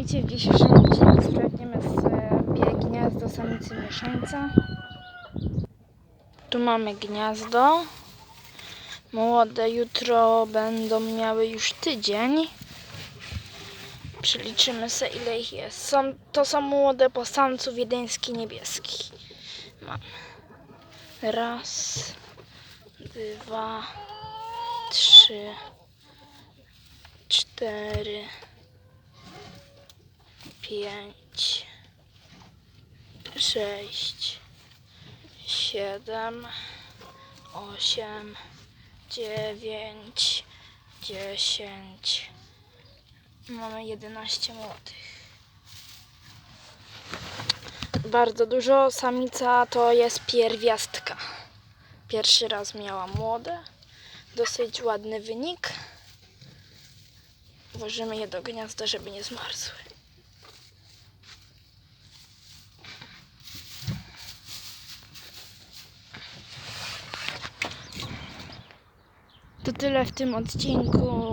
Witajcie w dzisiejszym odcinku. Sprawdzimy sobie gniazdo samicy mieszańca. Tu mamy gniazdo. Młode jutro będą miały już tydzień. Przeliczymy sobie ile ich jest. Są, to są młode po samcu wiedeński niebieski. Mam. Raz, dwa, trzy, cztery, pięć, sześć, siedem, osiem, dziewięć, dziesięć. Mamy 11 młodych. Bardzo dużo. Samica to jest pierwiastka. Pierwszy raz miała młode. Dosyć ładny wynik. Włożymy je do gniazda, żeby nie zmarzły. To tyle w tym odcinku.